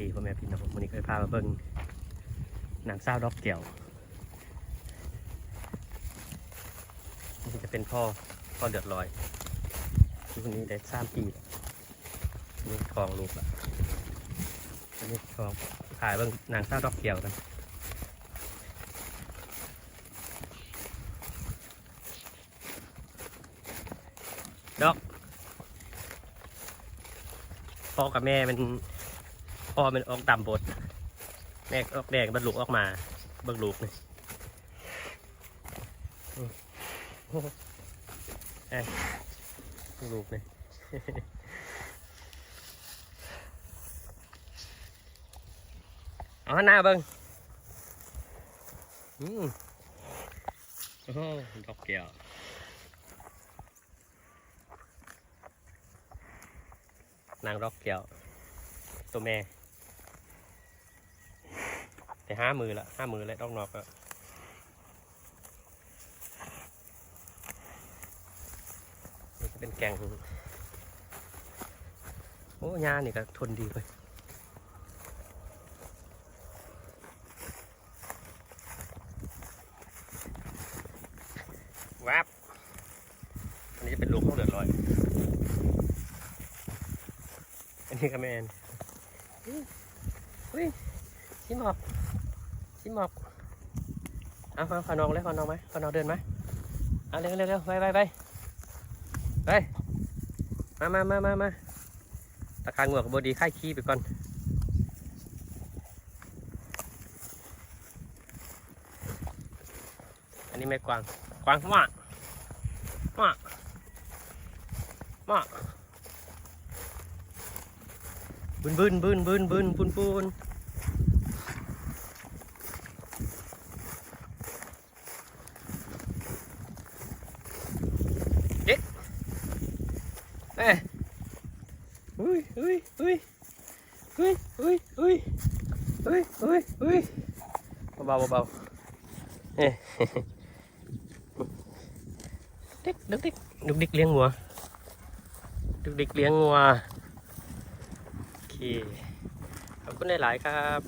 ดีพ่อแม่พี่น้องวันนี้เคยพามาเบิ่งหนังเศร้าวดอกเกี่ยวนี่จะเป็นพ่อพ่อเดือดลอยที่คนนี้ได้สามปีล้วนี่คลองลูกละอันนี้คลองถ่ายเบิ่งหนังเศร้าวดอกเกี่ยวกันดอกพ่อกับแม่มัน พ่อมันออกต่ำบดแม่ออกแดงบรรลุออกมาบิ่งลูกนี่อืมโอ้โหเอ้ยเบิ่งลูกนี่เอาหน้าเบิ่งอืมโอ้ดอกแก้วนางรอกเกี่ยวตัวแม่ แต่ห้ามือละห้ามือแล้วต้องนอกแล้วนี่จะเป็นแกงโอ้ยานี่ก็ทนดีเลยวับอันนี้จะเป็นลูกเขาเดือดร้อย อันนี้ก็แมนอุ้ยชิมอบ ชิมอบเอาขอนองเลยขอนองไหมขอนองเดินไหมเอาเร็วเร็วเร็วไปไปไปไปมามามามามาตะคางงวกบดีค่ายขี้ไปก่อนอันนี้ไม่กวางกวางมามามาบึนบึนบึนบึนบึนปุนปุนเด็กเอ้ยอุ้ยอุ้ยอุ้ยอุ้ยอุ้ยอุ้ยอุ้ยอุ้ยอุ้ยเบาเบาเอ้ยเด็กดึกดิกดึกดิกเลี้ยงงัวดึกดิกเลี้ยงงัวโอเคขอบคุณหลายๆครับ